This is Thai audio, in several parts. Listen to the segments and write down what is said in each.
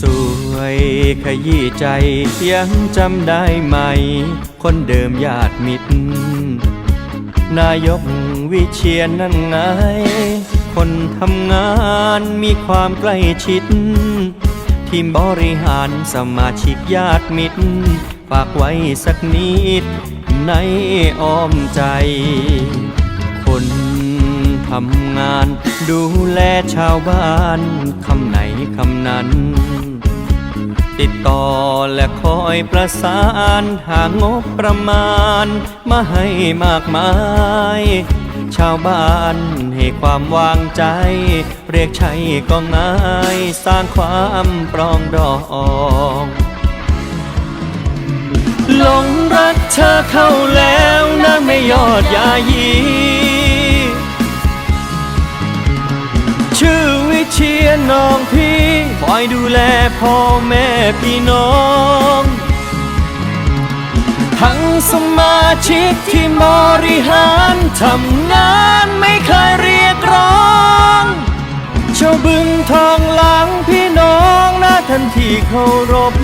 สวยขยี้ใจยังจำได้ไหม คนเดิมญาติมิตร นายกวิเชียนนั่นไง คนทำงานมีความใกล้ชิด ทีมบริหารสมาชิกญาติมิตร ฝากไว้สักนิด ในอ้อมใจ คนทำงาน ดูแลชาวบ้านคำไหนคำนั้น ติดต่อและคอยประสานหางบประมาณ มาให้มากมาย ชาวบ้านให้ความวางใจ เรียกใช้ก็ง่ายสร้างความปรองดองหลงรักเธอเข้าแล้วนะไม่ยอดยายี ชื่อวิเชียรน้องพี่คอยดูแลพ่อแม่พี่น้อง ทั้งสมาชิกที่บริหารทำงานไม่เคยเรียกร้องชาบึงทองหลังพี่น้องนะทันที่เคารพ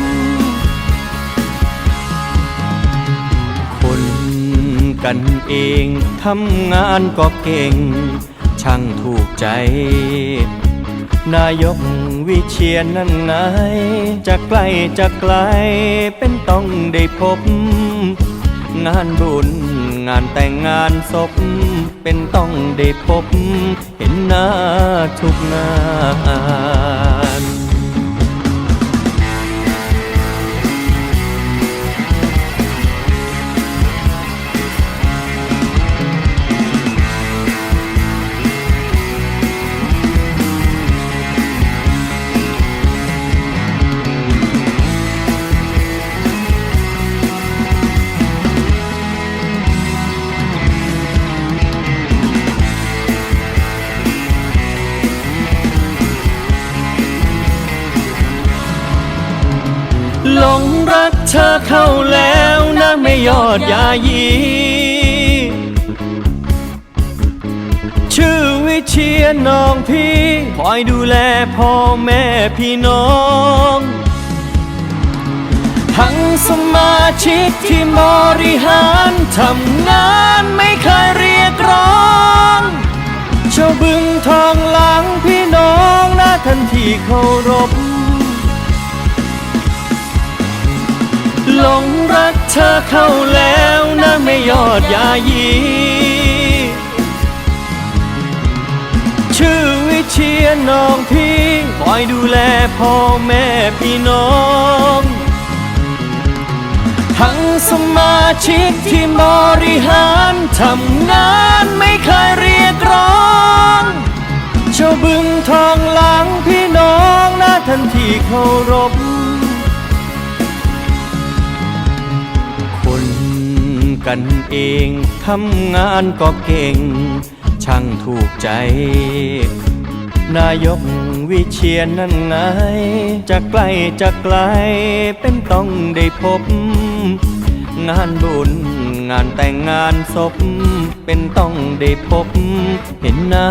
คนกันเองทำงานก็เก่ง ช่างถูกใจ นายกวิเชียนนั่นไงจะใกล้จะไกลเป็นต้องได้พบ งานบุญงานแต่งงานศพ เป็นต้องได้พบ เห็นหน้าทุกงา หลงรักเธอเข้าแล้วนะไม่ยอดยายี ชื่อวิเชียรน้องพี่คอยดูแลพ่อแม่พี่น้อง ทั้งสมาชิกที่บริหารทำงานไม่เคยเรียกร้องชาวบึงทองหลังพี่น้องนะทันที่เคารพ หลงรักเธอเข้าแล้วนะไม่ยอดยายี ชื่อวิเชียรน้องพี่คอยดูแลพ่อแม่พี่น้อง ทั้งสมาชิกที่บริหารทำงานไม่เคยเรียกร้องชาวบึงทองหลังพี่น้องนะทันที่เคารพ กันเองทำงานก็เก่ง ช่างถูกใจ นายกวิเชียนนั่นไง จะใกล้จะไกลเป็นต้องได้พบ งานบุญงานแต่งงานศพ เป็นต้องได้พบ เห็นหน้า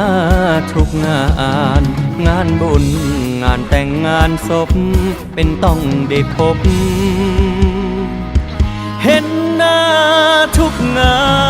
ทุกงาน งานบุญงานแต่งงานศพ เป็นต้องได้พบ เห็น ทุกงา